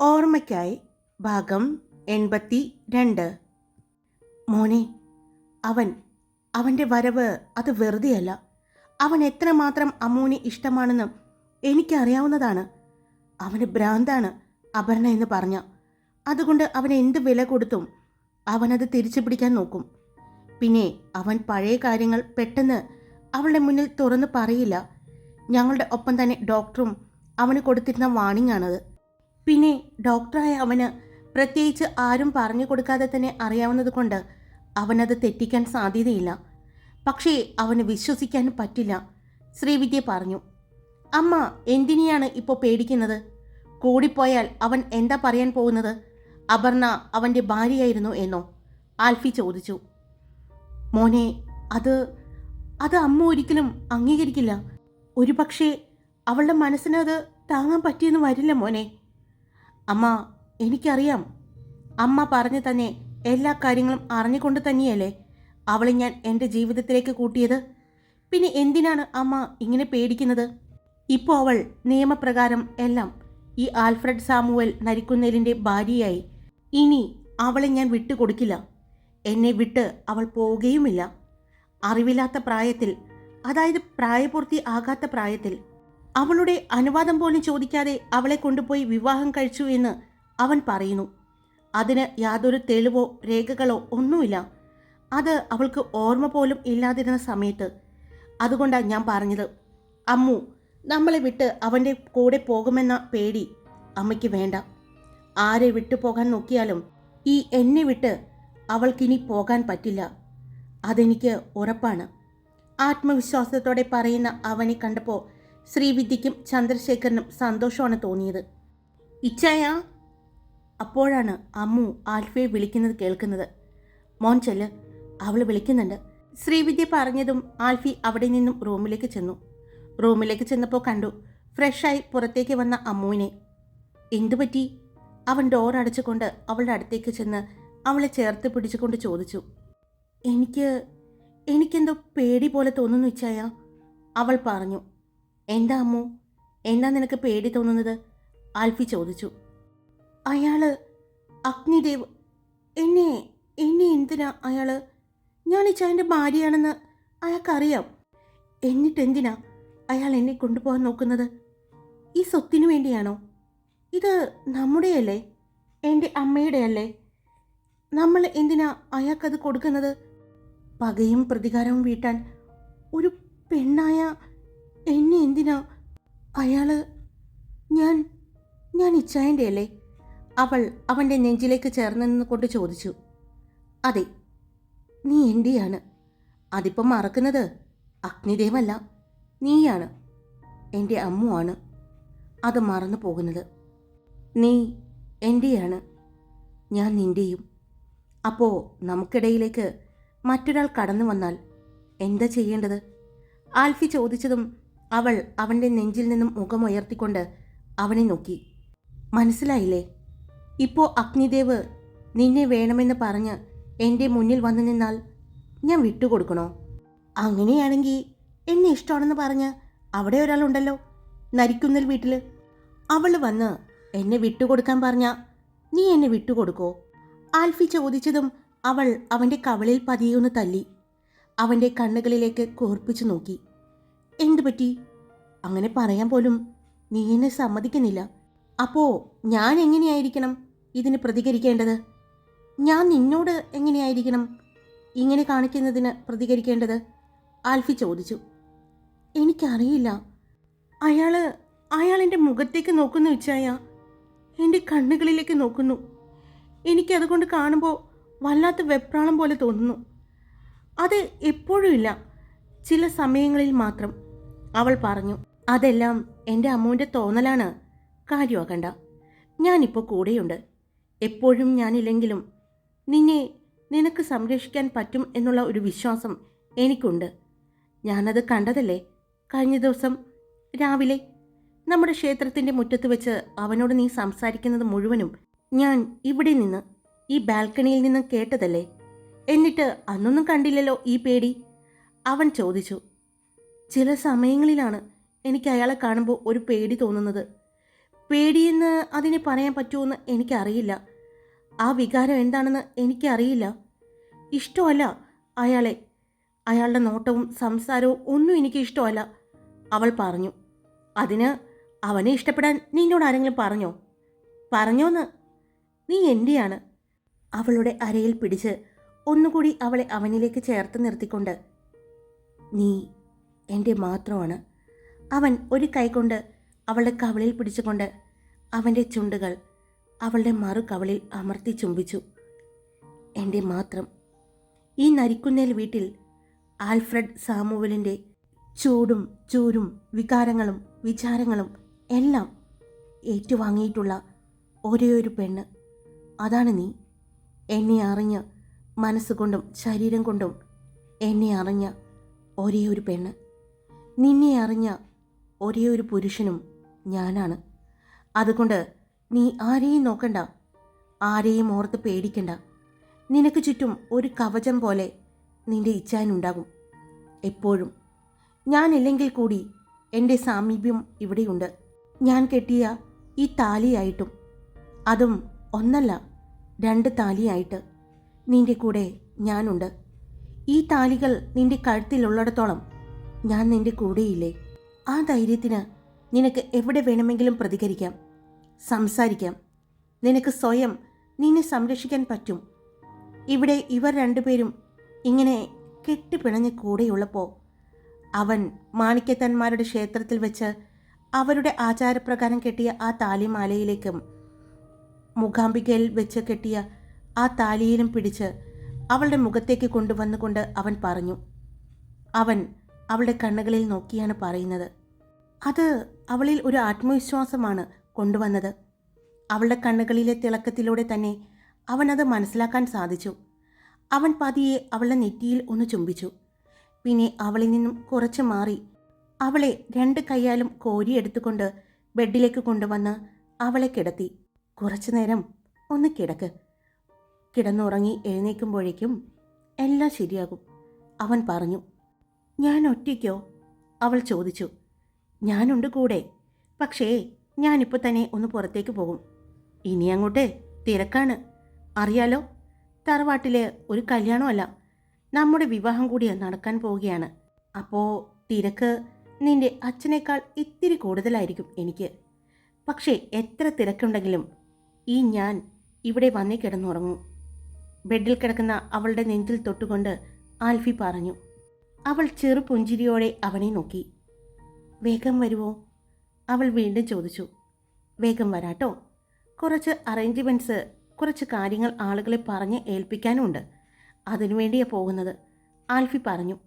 ഓർമ്മയ്ക്കായി ഭാഗം എൺപത്തി രണ്ട് മോനെ അവൻ അവന്റെ വരവ് അത് വെറുതെയല്ല. അവൻ എത്രമാത്രം അമ്മൂനെ ഇഷ്ടമാണെന്ന് എനിക്കറിയാവുന്നതാണ്. അവന് ഭ്രാന്താണ് അപർണ എന്ന് പറഞ്ഞ. അതുകൊണ്ട് അവൻ എന്ത് വില കൊടുത്തും അവനത് തിരിച്ചു പിടിക്കാൻ നോക്കും. പിന്നെ അവൻ പഴയ കാര്യങ്ങൾ പെട്ടെന്ന് അവളുടെ മുന്നിൽ തുറന്ന് പറയില്ല. ഞങ്ങളുടെ ഒപ്പം തന്നെ ഡോക്ടറും അവന് കൊടുത്തിരുന്ന വാണിംഗ് ആണത്. പിന്നെ ഡോക്ടറായ അവന് പ്രത്യേകിച്ച് ആരും പറഞ്ഞു കൊടുക്കാതെ തന്നെ അറിയാവുന്നത് കൊണ്ട് അവനത് തെറ്റിക്കാൻ സാധ്യതയില്ല. പക്ഷേ അവന് വിശ്വസിക്കാൻ പറ്റില്ല. ശ്രീവിദ്യ പറഞ്ഞു അമ്മ എന്തിനെയാണ് ഇപ്പോൾ പേടിക്കുന്നത്? കൂടിപ്പോയാൽ അവൻ എന്താ പറയാൻ പോകുന്നത്? അപർണ അവന്റെ ഭാര്യയായിരുന്നു എന്നോ? ആൽഫി ചോദിച്ചു. മോനെ അത് അത് അമ്മ ഒരിക്കലും അംഗീകരിക്കില്ല. ഒരുപക്ഷെ അവളുടെ മനസ്സിനത് താങ്ങാൻ പറ്റിയെന്ന് വരില്ല മോനെ. അമ്മ എനിക്കറിയാം. അമ്മ പറഞ്ഞു തന്നെ എല്ലാ കാര്യങ്ങളും അറിഞ്ഞുകൊണ്ട് തന്നെയല്ലേ അവളെ ഞാൻ എന്റെ ജീവിതത്തിലേക്ക് കൂട്ടിയത്? പിന്നെ എന്തിനാണ് അമ്മ ഇങ്ങനെ പേടിക്കുന്നത്? ഇപ്പോൾ അവൾ നിയമപ്രകാരം എല്ലാം ഈ ആൽഫ്രഡ് സാമുവൽ നരിക്കുന്നേലിന്റെ ഭാര്യയായി. ഇനി അവളെ ഞാൻ വിട്ടുകൊടുക്കില്ല എന്നെ വിട്ട് അവൾ പോവുകയുമില്ല. അറിവില്ലാത്ത പ്രായത്തിൽ അതായത് പ്രായപൂർത്തി ആകാത്ത പ്രായത്തിൽ അവളുടെ അനുവാദം പോലും ചോദിക്കാതെ അവളെ കൊണ്ടുപോയി വിവാഹം കഴിച്ചു എന്ന് അവൻ പറയുന്നു. അതിന് യാതൊരു തെളിവോ രേഖകളോ ഒന്നുമില്ല. അത് അവൾക്ക് ഓർമ്മ പോലും ഇല്ലാതിരുന്ന സമയത്ത്. അതുകൊണ്ടാണ് ഞാൻ പറഞ്ഞത് അമ്മു നമ്മളെ വിട്ട് അവന്റെ കൂടെ പോകുമെന്ന പേടി അമ്മയ്ക്ക് വേണ്ട. ആരെ വിട്ടു പോകാൻ നോക്കിയാലും ഈ എന്നെ വിട്ട് അവൾക്കിനി പോകാൻ പറ്റില്ല. അതെനിക്ക് ഉറപ്പാണ്. ആത്മവിശ്വാസത്തോടെ പറയുന്ന അവനെ കണ്ടപ്പോൾ ശ്രീവിദ്യയ്ക്കും ചന്ദ്രശേഖരനും സന്തോഷമാണ് തോന്നിയത്. ഇച്ചായ അപ്പോഴാണ് അമ്മു ആൽഫയെ വിളിക്കുന്നത് കേൾക്കുന്നത്. മോൻ ചെല്ല് അവൾ വിളിക്കുന്നുണ്ട്. ശ്രീവിദ്യ പറഞ്ഞതും ആൽഫി അവിടെ നിന്നും റൂമിലേക്ക് ചെന്നു. റൂമിലേക്ക് ചെന്നപ്പോൾ കണ്ടു ഫ്രഷായി പുറത്തേക്ക് വന്ന അമ്മുവിനെ. എന്തു പറ്റി അവൻ ഡോർ അടച്ചുകൊണ്ട് അവളുടെ അടുത്തേക്ക് ചെന്ന് അവളെ ചേർത്ത് പിടിച്ചുകൊണ്ട് ചോദിച്ചു. എനിക്ക് എനിക്കെന്തോ പേടി പോലെ തോന്നുന്നു ഇച്ചായ അവൾ പറഞ്ഞു. എന്താ അമ്മു? എന്താ നിനക്ക് പേടി തോന്നുന്നത്? ആൽഫി ചോദിച്ചു. അയാൾ അഗ്നിദേവ്. എന്നെ എന്നെ എന്തിനാ അയാൾ? ഞാൻ ഇച്ചായന്റെ ഭാര്യയാണെന്ന് അയാൾക്കറിയാം. എന്നിട്ടെന്തിനാ അയാൾ എന്നെ കൊണ്ടുപോകാൻ നോക്കുന്നത്? ഈ സ്വത്തിനു വേണ്ടിയാണോ? ഇത് നമ്മുടെയല്ലേ? എന്റെ അമ്മയുടെയല്ലേ? നമ്മൾ എന്തിനാ അയാൾക്കത് കൊടുക്കുന്നത്? പകയും പ്രതികാരവും വീട്ടാൻ ഒരു പെണ്ണായ എന്നെ എന്തിനാ? അയാൾ ഞാൻ ഞാൻ ഇച്ചായന്റെ അല്ലേ അവൾ അവന്റെ നെഞ്ചിലേക്ക് ചേർന്ന് നിന്നുകൊണ്ട് ചോദിച്ചു. അതെ നീ എന്റെയാണ് അതിപ്പം മറക്കുന്നത് അഗ്നിദേവല്ല നീയാണ്. എന്റെ അമ്മുവാണ് അത് മറന്നു പോകുന്നത്. നീ എന്റെയാണ് ഞാൻ നിന്റെയും അപ്പോൾ നമുക്കിടയിലേക്ക് മറ്റൊരാൾ കടന്നു വന്നാൽ എന്താ ചെയ്യേണ്ടത്? ആൽഫി ചോദിച്ചതും അവൾ അവന്റെ നെഞ്ചിൽ നിന്നും മുഖമുയർത്തിക്കൊണ്ട് അവനെ നോക്കി. മനസ്സിലായില്ലേ? ഇപ്പോൾ അഗ്നിദേവ് നിന്നെ വേണമെന്ന് പറഞ്ഞ് എന്റെ മുന്നിൽ വന്നു നിന്നാൽ ഞാൻ വിട്ടുകൊടുക്കണോ? അങ്ങനെയാണെങ്കിൽ എന്നെ ഇഷ്ടമാണെന്ന് പറഞ്ഞ് അവിടെ ഒരാളുണ്ടല്ലോ നരിക്കുന്നൽ വീട്ടിൽ അവൾ വന്ന് എന്നെ വിട്ടുകൊടുക്കാൻ പറഞ്ഞ നീ എന്നെ വിട്ടുകൊടുക്കോ? ആൽഫി ചോദിച്ചതും അവൾ അവന്റെ കവളിൽ പതിയൊന്ന് തല്ലി അവന്റെ കണ്ണുകളിലേക്ക് കോർപ്പിച്ചു നോക്കി. എന്തു പറ്റി? അങ്ങനെ പറയാൻ പോലും നീ എന്നെ സമ്മതിക്കുന്നില്ല. അപ്പോ ഞാൻ എങ്ങനെയായിരിക്കണം ഇതിന് പ്രതികരിക്കേണ്ടത്? ഞാൻ നിന്നോട് എങ്ങനെയായിരിക്കണം ഇങ്ങനെ കാണിക്കുന്നതിന് പ്രതികരിക്കേണ്ടത്? ആൽഫി ചോദിച്ചു. എനിക്കറിയില്ല. അയാൾ അയാൾ എന്റെ മുഖത്തേക്ക് നോക്കുന്നു വെച്ചായ. എന്റെ കണ്ണുകളിലേക്ക് നോക്കുന്നു. എനിക്കതുകൊണ്ട് കാണുമ്പോൾ വല്ലാത്ത വെപ്രാളം പോലെ തോന്നുന്നു. അത് എപ്പോഴും ഇല്ല. ചില സമയങ്ങളിൽ മാത്രം. അവൾ പറഞ്ഞു അതെല്ലാം എന്റെ അമ്മുവിന്റെ തോന്നലാണ്. കാര്യമാക്കണ്ട ഞാനിപ്പോൾ കൂടെയുണ്ട്. എപ്പോഴും ഞാനില്ലെങ്കിലും നിന്നെ നിനക്ക് സംരക്ഷിക്കാൻ പറ്റും എന്നുള്ള ഒരു വിശ്വാസം എനിക്കുണ്ട്. ഞാനത് കണ്ടതല്ലേ? കഴിഞ്ഞ ദിവസം രാവിലെ നമ്മുടെ ക്ഷേത്രത്തിന്റെ മുറ്റത്ത് വെച്ച് അവനോട് നീ സംസാരിക്കുന്നത് മുഴുവനും ഞാൻ ഇവിടെ നിന്ന് ഈ ബാൽക്കണിയിൽ നിന്ന് കേട്ടതല്ലേ? എന്നിട്ട് അന്നൊന്നും കണ്ടില്ലല്ലോ ഈ പേടി. അവൻ ചോദിച്ചു ചില സമയങ്ങളിലാണ് എനിക്ക് അയാളെ കാണുമ്പോൾ ഒരു പേടി തോന്നുന്നത്. പേടിയെന്ന് അതിനെ പറയാൻ പറ്റുമെന്ന് എനിക്കറിയില്ല. ആ വികാരം എന്താണെന്ന് എനിക്കറിയില്ല. ഇഷ്ടമല്ല അയാളെ. അയാളുടെ നോട്ടവും സംസാരവും ഒന്നും എനിക്ക് ഇഷ്ടമല്ല അവൾ പറഞ്ഞു. അതിന് അവനെ ഇഷ്ടപ്പെടാൻ നിന്നോട് ആരെങ്കിലും പറഞ്ഞോ? പറഞ്ഞോന്ന്? നീ എന്റെയാണ് അവളുടെ അരയിൽ പിടിച്ച് ഒന്നുകൂടി അവളെ അവനിലേക്ക് ചേർത്ത് നിർത്തിക്കൊണ്ട് നീ എന്റെ മാത്രമാണ്. അവൻ ഒരു കൈകൊണ്ട് അവളുടെ കവളിൽ പിടിച്ചുകൊണ്ട് അവന്റെ ചുണ്ടുകൾ അവളുടെ മറു കവളിൽ അമർത്തി ചുംബിച്ചു. എന്റെ മാത്രം. ഈ നരിക്കുന്നേൽ വീട്ടിൽ ആൽഫ്രഡ് സാമുവലിന്റെ ചൂടും ചൂരും വികാരങ്ങളും വിചാരങ്ങളും എല്ലാം ഏറ്റുവാങ്ങിയിട്ടുള്ള ഒരേ ഒരു പെണ്ണ്. അതാണ് നീ. എന്നെ അറിഞ്ഞ് മനസ്സുകൊണ്ടും ശരീരം കൊണ്ടും എന്നെ അറിഞ്ഞ ഒരേ ഒരു പെണ്ണ്. നിന്നെ അറിഞ്ഞ ഒരേ ഒരു പുരുഷനും ഞാനാണ്. അതുകൊണ്ട് നീ ആരെയും നോക്കണ്ട. ആരെയും ഓർത്ത് പേടിക്കണ്ട. നിനക്ക് ചുറ്റും ഒരു കവചം പോലെ നിന്റെ ഇച്ഛാനുണ്ടാകും എപ്പോഴും. ഞാനില്ലെങ്കിൽ കൂടി എന്റെ സാമീപ്യം ഇവിടെയുണ്ട്. ഞാൻ കെട്ടിയ ഈ താലിയായിട്ടും അതും ഒന്നല്ല രണ്ട് താലിയായിട്ട് നിന്റെ കൂടെ ഞാനുണ്ട്. ഈ താലികൾ നിന്റെ കഴുത്തിലുള്ളിടത്തോളം ഞാൻ നിന്റെ കൂടെയില്ലേ? ആ ധൈര്യത്തിന് നിനക്ക് എവിടെ വേണമെങ്കിലും പ്രതികരിക്കാം സംസാരിക്കാം. നിനക്ക് സ്വയം നിന്നെ സംരക്ഷിക്കാൻ പറ്റും. ഇവിടെ ഇവർ രണ്ടുപേരും ഇങ്ങനെ കെട്ടിപ്പിണഞ്ഞ് കൂടെയുള്ളപ്പോൾ അവൻ മാണിക്യത്തന്മാരുടെ ക്ഷേത്രത്തിൽ വെച്ച് അവരുടെ ആചാരപ്രകാരം കെട്ടിയ ആ താലിമാലയിലേക്കും മുഖാംബികയിൽ വെച്ച് കെട്ടിയ ആ താലിയിലും പിടിച്ച് അവളുടെ മുഖത്തേക്ക് കൊണ്ടുവന്നുകൊണ്ട് അവൻ പറഞ്ഞു. അവൻ അവളുടെ കണ്ണുകളിൽ നോക്കിയാണ് പറയുന്നത്. അത് അവളിൽ ഒരു ആത്മവിശ്വാസമാണ് കൊണ്ടുവന്നത്. അവളുടെ കണ്ണുകളിലെ തിളക്കത്തിലൂടെ തന്നെ അവനത് മനസ്സിലാക്കാൻ സാധിച്ചു. അവൻ പതിയെ അവളുടെ നെറ്റിയിൽ ഒന്ന് ചുംബിച്ചു. പിന്നെ അവളിൽ നിന്നും കുറച്ച് മാറി അവളെ രണ്ട് കൈയാലും കോരിയെടുത്തുകൊണ്ട് ബെഡിലേക്ക് കൊണ്ടുവന്ന് അവളെ കിടത്തി. കുറച്ചു നേരം ഒന്ന് കിടക്ക്. കിടന്നുറങ്ങി എഴുന്നേൽക്കുമ്പോഴേക്കും എല്ലാം ശരിയാകും. അവൻ പറഞ്ഞു ഞാൻ ഒറ്റയ്ക്കോ? അവൾ ചോദിച്ചു. ഞാനുണ്ട് കൂടെ. പക്ഷേ ഞാനിപ്പോൾ തന്നെ ഒന്ന് പുറത്തേക്ക് പോകും. ഇനി അങ്ങോട്ട് തിരക്കാണ്. അറിയാലോ തറവാട്ടിലെ ഒരു കല്യാണമല്ല നമ്മുടെ വിവാഹം കൂടി നടക്കാൻ പോവുകയാണ്. അപ്പോൾ തിരക്ക് നിന്റെ അച്ഛനേക്കാൾ ഇത്തിരി കൂടുതലായിരിക്കും എനിക്ക്. പക്ഷേ എത്ര തിരക്കുണ്ടെങ്കിലും ഈ ഞാൻ ഇവിടെ വന്നേ കിടന്നുറങ്ങും. ബെഡിൽ കിടക്കുന്ന അവളുടെ നെഞ്ചിൽ തൊട്ടുകൊണ്ട് ആൽഫി പറഞ്ഞു. അവൾ ചെറു പുഞ്ചിരിയോടെ അവനെ നോക്കി. വേഗം വരുമോ അവൾ വീണ്ടും ചോദിച്ചു. വേഗം വരാട്ടോ. കുറച്ച് അറേഞ്ച്മെന്റ്സ് കുറച്ച് കാര്യങ്ങൾ ആളുകളെ പറഞ്ഞ് ഏൽപ്പിക്കാനുമുണ്ട് അതിനുവേണ്ടിയാണ് പോകുന്നത് ആൽഫി പറഞ്ഞു.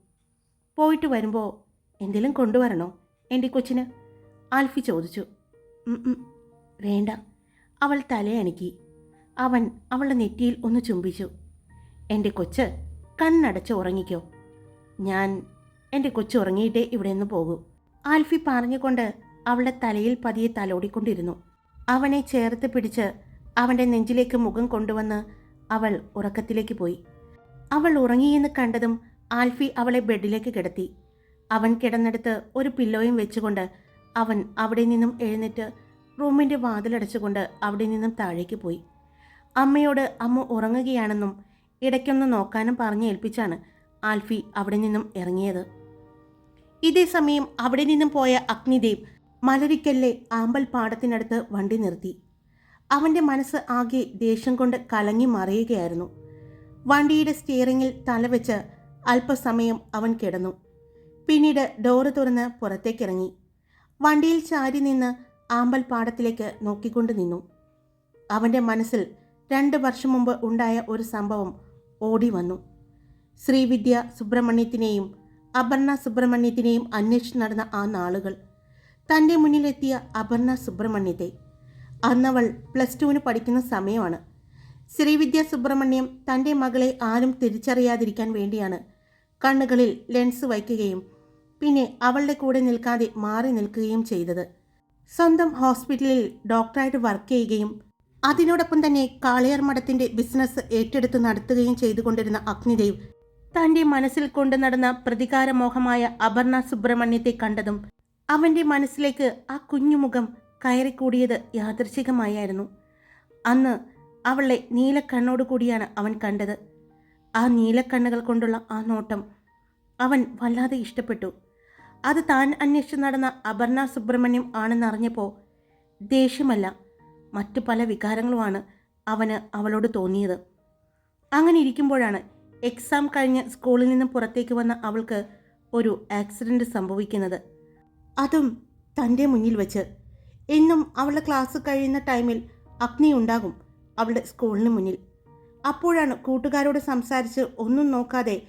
പോയിട്ട് വരുമ്പോൾ എന്തെങ്കിലും കൊണ്ടുവരണോ എന്റെ കൊച്ചിന്? ആൽഫി ചോദിച്ചു. "ഉം, ഉം, വേണ്ട. അവൾ തലയണക്കി. അവൻ അവളുടെ നെറ്റിയിൽ ഒന്ന് ചുംബിച്ചു. എന്റെ കൊച്ച് കണ്ണടച്ച് ഉറങ്ങിക്കോ. ഞാൻ എന്റെ കൊച്ചു ഉറങ്ങിയിട്ടേ ഇവിടെ നിന്ന് പോകൂ. ആൽഫി പറഞ്ഞുകൊണ്ട് അവളുടെ തലയിൽ പതിയെ തലോടിക്കൊണ്ടിരുന്നു. അവനെ ചേർത്ത് പിടിച്ച് അവന്റെ നെഞ്ചിലേക്ക് മുഖം കൊണ്ടുവന്ന് അവൾ ഉറക്കത്തിലേക്ക് പോയി. അവൾ ഉറങ്ങിയെന്ന് കണ്ടതും ആൽഫി അവളെ ബെഡിലേക്ക് കിടത്തി. അവൻ കിടന്നെടുത്ത് ഒരു പില്ലോയും വെച്ചുകൊണ്ട് അവൻ അവിടെ നിന്നും എഴുന്നേറ്റ് റൂമിന്റെ വാതിലടച്ചുകൊണ്ട് അവിടെ നിന്നും താഴേക്ക് പോയി. അമ്മയോട് അമ്മ ഉറങ്ങുകയാണെന്നും ഇടയ്ക്കൊന്ന് നോക്കാനും പറഞ്ഞ് ഏൽപ്പിച്ചാണ് ആൽഫി അവിടെ നിന്നും ഇറങ്ങിയത്. ഇതേ സമയം അവിടെ നിന്നും പോയ അഗ്നിദേവ് മലരിക്കല്ലെ ആമ്പൽ പാടത്തിനടുത്ത് വണ്ടി നിർത്തി. അവന്റെ മനസ്സ് ആകെ ദേഷ്യം കൊണ്ട് കലങ്ങി മറിയുകയായിരുന്നു. വണ്ടിയുടെ സ്റ്റിയറിങ്ങിൽ തലവെച്ച് അല്പസമയം അവൻ കിടന്നു. പിന്നീട് ഡോറ് തുറന്ന് പുറത്തേക്കിറങ്ങി. വണ്ടിയിൽ ചാരി നിന്ന് ആമ്പൽ പാടത്തിലേക്ക് നോക്കിക്കൊണ്ട് നിന്നു. അവന്റെ മനസ്സിൽ രണ്ട് വർഷം മുമ്പ് ഉണ്ടായ ഒരു സംഭവം ഓടി വന്നു. ശ്രീവിദ്യ സുബ്രഹ്മണ്യത്തിനെയും അപർണ സുബ്രഹ്മണ്യത്തിനെയും അന്വേഷിച്ച് നടന്ന ആ നാളുകൾ. തന്റെ മുന്നിലെത്തിയ അപർണ സുബ്രഹ്മണ്യത്തെ. അന്നവൾ പ്ലസ് ടുവിന് പഠിക്കുന്ന സമയമാണ്. ശ്രീവിദ്യ സുബ്രഹ്മണ്യം തന്റെ മകളെ ആരും തിരിച്ചറിയാതിരിക്കാൻ വേണ്ടിയാണ് കണ്ണുകളിൽ ലെൻസ് വയ്ക്കുകയും പിന്നെ അവളുടെ കൂടെ നിൽക്കാതെ മാറി നിൽക്കുകയും ചെയ്തത്. സ്വന്തം ഹോസ്പിറ്റലിൽ ഡോക്ടറായിട്ട് വർക്ക് ചെയ്യുകയും അതിനോടൊപ്പം തന്നെ കാളിയാർ മഠത്തിന്റെ ബിസിനസ് ഏറ്റെടുത്ത് നടത്തുകയും ചെയ്തുകൊണ്ടിരുന്ന അഗ്നിദേവ് തന്റെ മനസ്സിൽ കൊണ്ടു നടന്ന പ്രതികാരമോഹമായ അപർണ സുബ്രഹ്മണ്യത്തെ കണ്ടതും അവന്റെ മനസ്സിലേക്ക് ആ കുഞ്ഞുമുഖം കയറിക്കൂടിയത് യാദൃശികമായായിരുന്നു. അന്ന് അവളെ നീലക്കണ്ണോട് കൂടിയാണ് അവൻ കണ്ടത്. ആ നീലക്കണ്ണുകൾ കൊണ്ടുള്ള ആ നോട്ടം അവൻ വല്ലാതെ ഇഷ്ടപ്പെട്ടു. അത് താൻ അന്വേഷിച്ച് നടന്ന അപർണ സുബ്രഹ്മണ്യം ആണെന്നറിഞ്ഞപ്പോൾ ദേഷ്യമല്ല മറ്റു പല വികാരങ്ങളുമാണ് അവന് അവളോട് തോന്നിയത്. അങ്ങനെ ഇരിക്കുമ്പോഴാണ് എക്സാം കഴിഞ്ഞ് സ്കൂളിൽ നിന്ന് പുറത്തേക്ക് വന്ന അവൾക്ക് ഒരു ആക്സിഡന്റ് സംഭവിക്കുന്നത്. അതും തന്റെ മുന്നിൽ വെച്ച്. എന്നും അവളുടെ ക്ലാസ് കഴിയുന്ന ടൈമിൽ അഗ്നി ഉണ്ടാകും അവളുടെ സ്കൂളിന് മുന്നിൽ. അപ്പോഴാണ് കൂട്ടുകാരോട് സംസാരിച്ച് ഒന്നും നോക്കാതെ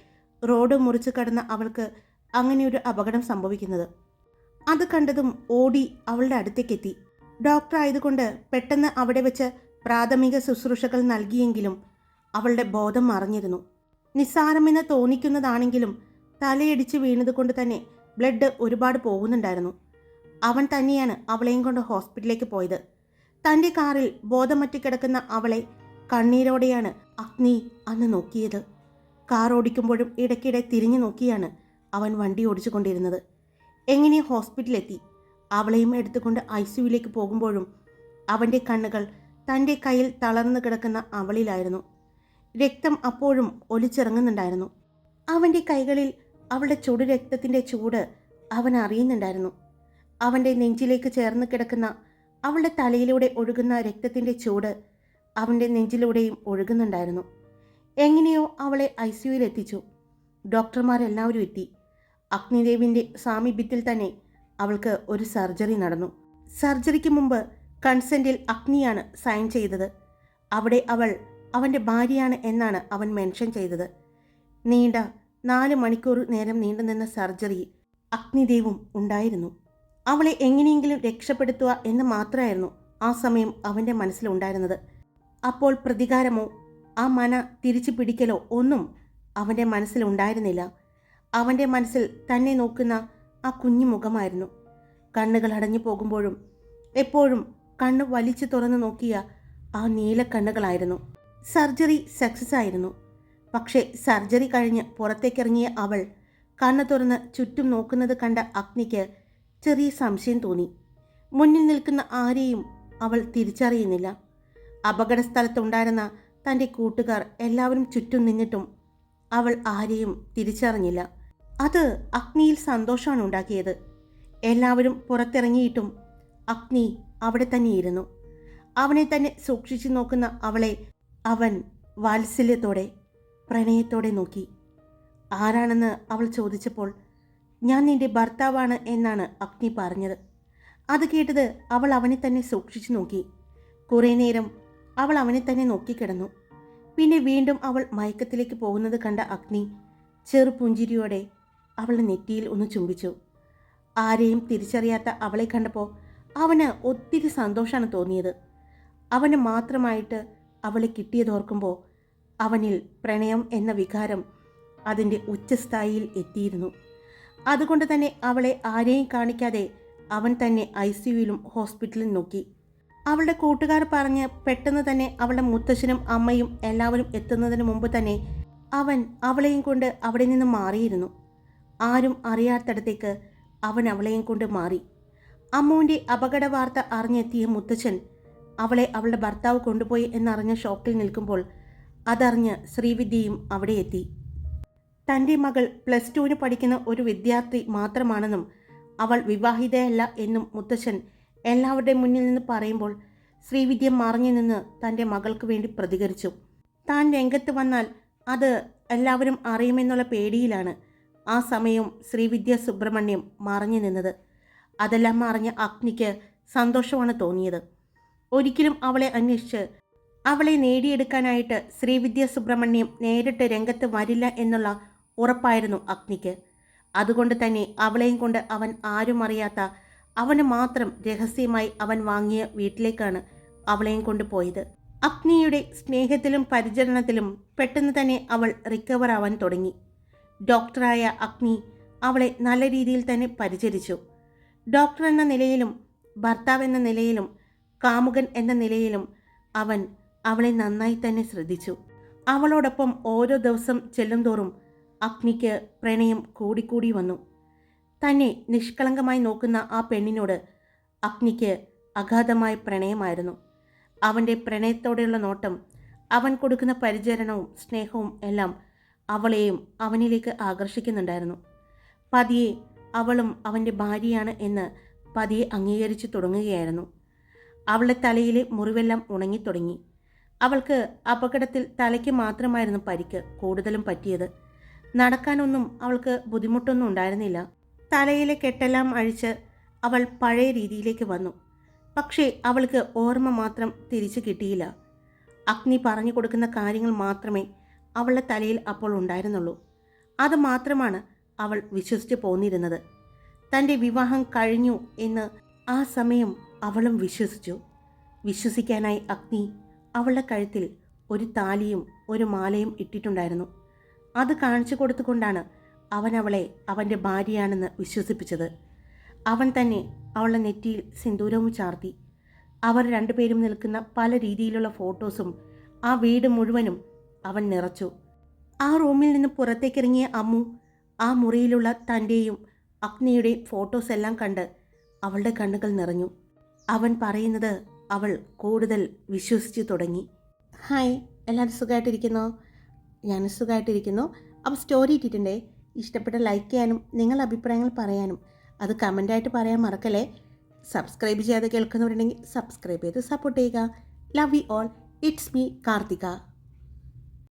റോഡ് മുറിച്ച് കടന്ന അവൾക്ക് അങ്ങനെയൊരു അപകടം സംഭവിക്കുന്നത്. അത് കണ്ടതും ഓടി അവളുടെ അടുത്തേക്കെത്തി. ഡോക്ടർ ആയതുകൊണ്ട് പെട്ടെന്ന് അവിടെ വെച്ച് പ്രാഥമിക ശുശ്രൂഷകൾ നൽകിയെങ്കിലും അവളുടെ ബോധം മറഞ്ഞിരുന്നു. നിസ്സാരമെന്ന് തോന്നിക്കുന്നതാണെങ്കിലും തലയിടിച്ച് വീണതുകൊണ്ട് തന്നെ ബ്ലഡ് ഒരുപാട് പോകുന്നുണ്ടായിരുന്നു. അവൻ തന്നെയാണ് അവളെയും കൊണ്ട് ഹോസ്പിറ്റലിലേക്ക് പോയത്. തന്റെ കാറിൽ ബോധമറ്റ് കിടക്കുന്ന അവളെ കണ്ണീരോടെയാണ് അഗ്നി അന്ന് നോക്കിയത്. കാർ ഓടിക്കുമ്പോഴും ഇടയ്ക്കിടെ തിരിഞ്ഞു നോക്കിയാണ് അവൻ വണ്ടി ഓടിച്ചുകൊണ്ടിരുന്നത്. എങ്ങനെ ഹോസ്പിറ്റലിലെത്തി അവളെയും എടുത്തുകൊണ്ട് ഐ സിയുയിലേക്ക് പോകുമ്പോഴും അവന്റെ കണ്ണുകൾ തന്റെ കയ്യിൽ തളർന്നു കിടക്കുന്ന അവളിലായിരുന്നു. രക്തം അപ്പോഴും ഒലിച്ചിറങ്ങുന്നുണ്ടായിരുന്നു. അവന്റെ കൈകളിൽ അവളുടെ ചുടു രക്തത്തിന്റെ ചൂട് അവൻ അറിയുന്നുണ്ടായിരുന്നു. അവന്റെ നെഞ്ചിലേക്ക് ചേർന്ന് കിടക്കുന്ന അവളുടെ തലയിലൂടെ ഒഴുകുന്ന രക്തത്തിന്റെ ചൂട് അവന്റെ നെഞ്ചിലൂടെയും ഒഴുകുന്നുണ്ടായിരുന്നു. എങ്ങനെയോ അവളെ ഐ സിയുയിൽ എത്തിച്ചു. ഡോക്ടർമാരെല്ലാവരും എത്തി. അഗ്നിദേവിന്റെ സാമീപ്യത്തിൽ തന്നെ അവൾക്ക് ഒരു സർജറി നടന്നു. സർജറിക്ക് മുമ്പ് കൺസെന്റിൽ അഗ്നിയാണ് സൈൻ ചെയ്തത്. അവിടെ അവൾ അവന്റെ ഭാര്യയാണ് എന്നാണ് അവൻ മെൻഷൻ ചെയ്തത്. നീണ്ട നാല് മണിക്കൂർ നേരം നീണ്ടുനിന്ന സർജറി അഗ്നിദേവും ഉണ്ടായിരുന്നു. അവളെ എങ്ങനെയെങ്കിലും രക്ഷപ്പെടുത്തുക എന്ന് മാത്രമായിരുന്നു ആ സമയം അവന്റെ മനസ്സിലുണ്ടായിരുന്നത് അപ്പോൾ പ്രതികാരമോ ആ മന തിരിച്ചു പിടിക്കലോ ഒന്നും അവന്റെ മനസ്സിലുണ്ടായിരുന്നില്ല അവന്റെ മനസ്സിൽ തന്നെ നോക്കുന്ന ആ കുഞ്ഞു മുഖമായിരുന്നു. കണ്ണുകൾ അടഞ്ഞു പോകുമ്പോഴും എപ്പോഴും കണ്ണ് വലിച്ചു തുറന്നു നോക്കിയ ആ നീല കണ്ണുകളായിരുന്നു. സർജറി സക്സസ് ആയിരുന്നു. പക്ഷേ സർജറി കഴിഞ്ഞ് പുറത്തേക്കിറങ്ങിയ അവൾ കണ്ണു തുറന്ന് ചുറ്റും നോക്കുന്നത് കണ്ട അഗ്നിക്ക് ചെറിയ സംശയം തോന്നി. മുന്നിൽ നിൽക്കുന്ന ആരെയും അവൾ തിരിച്ചറിയുന്നില്ല. അപകട സ്ഥലത്തുണ്ടായിരുന്ന തന്റെ കൂട്ടുകാർ എല്ലാവരും ചുറ്റും നിന്നിട്ടും അവൾ ആരെയും തിരിച്ചറിഞ്ഞില്ല. അത് അഗ്നിയിൽ സന്തോഷമാണ് ഉണ്ടാക്കിയത്. എല്ലാവരും പുറത്തിറങ്ങിയിട്ടും അഗ്നി അവിടെ തന്നെയിരുന്നു. അവനെ തന്നെ സൂക്ഷിച്ചു നോക്കുന്ന അവളെ അവൻ വാത്സല്യത്തോടെ പ്രണയത്തോടെ നോക്കി. ആരാണെന്ന് അവൾ ചോദിച്ചപ്പോൾ ഞാൻ നിന്റെ ഭർത്താവാണ് എന്നാണ് അഗ്നി പറഞ്ഞത്. അത് കേട്ടത് അവൾ അവനെ തന്നെ സൂക്ഷിച്ചു നോക്കി. കുറേ നേരം അവൾ അവനെ തന്നെ നോക്കിക്കിടന്നു പിന്നെ വീണ്ടും അവൾ മയക്കത്തിലേക്ക് പോകുന്നത് കണ്ട അഗ്നി ചെറുപുഞ്ചിരിയോടെ അവളുടെ നെറ്റിയിൽ ഒന്ന് ചുംബിച്ചു. ആരെയും തിരിച്ചറിയാത്ത അവളെ കണ്ടപ്പോൾ അവന് ഒത്തിരി സന്തോഷമാണ് തോന്നിയത്. അവന് മാത്രമായിട്ട് അവളെ കിട്ടിയതോർക്കുമ്പോൾ അവനിൽ പ്രണയം എന്ന വികാരം അതിന്റെ ഉച്ചസ്ഥായിയിൽ എത്തിയിരുന്നു. അതുകൊണ്ട് തന്നെ അവളെ ആരെയും കാണിക്കാതെ അവൻ തന്നെ ഐ സിയുയിലും ഹോസ്പിറ്റലിൽ നോക്കി. അവളുടെ കൂട്ടുകാർ പറഞ്ഞ് പെട്ടെന്ന് തന്നെ അവളുടെ മുത്തശ്ശനും അമ്മയും എല്ലാവരും എത്തുന്നതിന് മുമ്പ് തന്നെ അവൻ അവളെയും കൊണ്ട് അവിടെ നിന്ന് മാറിയിരുന്നു. ആരും അറിയാത്തടത്തേക്ക് അവൻ അവളെയും കൊണ്ട് മാറി. അമ്മുവിന്റെ അപകട വാർത്ത അറിഞ്ഞെത്തിയ മുത്തച്ഛൻ അവളെ അവളുടെ ഭർത്താവ് കൊണ്ടുപോയി എന്നറിഞ്ഞ ഷോക്കിൽ നിൽക്കുമ്പോൾ അതറിഞ്ഞ് ശ്രീവിദ്യയും അവിടെ എത്തി. തന്റെ മകൾ പ്ലസ് ടുവിന് പഠിക്കുന്ന ഒരു വിദ്യാർത്ഥി മാത്രമാണെന്നും അവൾ വിവാഹിതയല്ല എന്നും മുത്തശ്ശൻ എല്ലാവരുടെയും മുന്നിൽ നിന്ന് പറയുമ്പോൾ ശ്രീവിദ്യ മറിഞ്ഞു നിന്ന് തന്റെ മകൾക്ക് വേണ്ടി പ്രതികരിച്ചു. താൻ രംഗത്ത് വന്നാൽ അത് എല്ലാവരും അറിയുമെന്നുള്ള പേടിയിലാണ് ആ സമയവും ശ്രീവിദ്യ സുബ്രഹ്മണ്യം മറിഞ്ഞു നിന്നത്. അതെല്ലാം മറിഞ്ഞ അഗ്നിക്ക് സന്തോഷമാണ് തോന്നിയത്. ഒരിക്കലും അവളെ അന്വേഷിച്ച് അവളെ നേടിയെടുക്കാനായിട്ട് ശ്രീവിദ്യ സുബ്രഹ്മണ്യം നേരിട്ട് രംഗത്ത് വരില്ല എന്നുള്ള ഉറപ്പായിരുന്നു അഗ്നിക്ക്. അതുകൊണ്ട് തന്നെ അവളെയും കൊണ്ട് അവൻ ആരും അറിയാത്ത അവന് മാത്രം രഹസ്യമായി അവൻ വാങ്ങിയ വീട്ടിലേക്കാണ് അവളെയും കൊണ്ട് പോയത്. അഗ്നിയുടെ സ്നേഹത്തിലും പരിചരണത്തിലും പെട്ടെന്ന് തന്നെ അവൾ റിക്കവർ ആവാൻ തുടങ്ങി. ഡോക്ടറായ അഗ്നി അവളെ നല്ല രീതിയിൽ തന്നെ പരിചരിച്ചു. ഡോക്ടർ എന്ന നിലയിലും ഭർത്താവ് എന്ന നിലയിലും കാമുകൻ എന്ന നിലയിലും അവൻ അവളെ നന്നായി തന്നെ ശ്രദ്ധിച്ചു. അവളോടൊപ്പം ഓരോ ദിവസം ചെല്ലുംതോറും അഗ്നിക്ക് പ്രണയം കൂടിക്കൂടി വന്നു. തന്നെ നിഷ്കളങ്കമായി നോക്കുന്ന ആ പെണ്ണിനോട് അഗ്നിക്ക് അഗാധമായ പ്രണയമായിരുന്നു. അവന്റെ പ്രണയത്തോടെയുള്ള നോട്ടം അവൻ കൊടുക്കുന്ന പരിചരണവും സ്നേഹവും എല്ലാം അവളെയും അവനിലേക്ക് ആകർഷിക്കുന്നുണ്ടായിരുന്നു. പതിയെ അവളും അവന്റെ ഭാര്യയാണ് എന്ന് പതിയെ അംഗീകരിച്ചു തുടങ്ങുകയായിരുന്നു. അവളുടെ തലയിലെ മുറിവെല്ലാം ഉണങ്ങിത്തുടങ്ങി. അവൾക്ക് അപകടത്തിൽ തലയ്ക്ക് മാത്രമായിരുന്നു പരിക്ക് കൂടുതലും പറ്റിയത്. നടക്കാനൊന്നും അവൾക്ക് ബുദ്ധിമുട്ടൊന്നും ഉണ്ടായിരുന്നില്ല. തലയിലെ കെട്ടെല്ലാം അഴിച്ച് അവൾ പഴയ രീതിയിലേക്ക് വന്നു. പക്ഷേ അവൾക്ക് ഓർമ്മ മാത്രം തിരിച്ചു കിട്ടിയില്ല. അഗ്നി പറഞ്ഞു കൊടുക്കുന്ന കാര്യങ്ങൾ മാത്രമേ അവളുടെ തലയിൽ അപ്പോൾ ഉണ്ടായിരുന്നുള്ളൂ. അത് മാത്രമാണ് അവൾ വിശ്വസിച്ച് പോന്നിരുന്നത്. തന്റെ വിവാഹം കഴിഞ്ഞു എന്ന് ആ സമയം അവളും വിശ്വസിച്ചു. വിശ്വസിക്കാനായി അഗ്നി അവളുടെ കഴുത്തിൽ ഒരു താലിയും ഒരു മാലയും ഇട്ടിട്ടുണ്ടായിരുന്നു. അത് കാണിച്ചു കൊടുത്തുകൊണ്ടാണ് അവൻ അവളെ അവന്റെ ഭാര്യയാണെന്ന് വിശ്വസിപ്പിച്ചത്. അവൻ തന്നെ അവളുടെ നെറ്റിയിൽ സിന്ദൂരവും ചാർത്തി. അവർ രണ്ടുപേരും നിൽക്കുന്ന പല രീതിയിലുള്ള ഫോട്ടോസും ആ വീട് മുഴുവനും അവൻ നിറച്ചു. ആ റൂമിൽ നിന്ന് പുറത്തേക്കിറങ്ങിയ അമ്മു ആ മുറിയിലുള്ള തന്റെയും അഗ്നിയുടെയും ഫോട്ടോസ് എല്ലാം കണ്ട് അവളുടെ കണ്ണുകൾ നിറഞ്ഞു. അവൻ പറയുന്നത് അവൾ കൂടുതൽ വിശ്വസിച്ചു തുടങ്ങി. ഹായ് എല്ലാവരും സുഖമായിട്ടിരിക്കുന്നോ? ഞാൻ സുഖമായിട്ടിരിക്കുന്നു. അപ്പോൾ സ്റ്റോറി ഇട്ടിട്ടുണ്ടേ? ഇഷ്ടപ്പെട്ട ലൈക്ക് ചെയ്യാനും നിങ്ങളുടെ അഭിപ്രായങ്ങൾ പറയാനും അത് കമന്റായിട്ട് പറയാൻ മറക്കല്ലേ? സബ്സ്ക്രൈബ് ചെയ്യാതെ കേൾക്കുന്നവരുണ്ടെങ്കിൽ സബ്സ്ക്രൈബ് ചെയ്ത് സപ്പോർട്ട് ചെയ്യുക. Love you all it's me Karthika.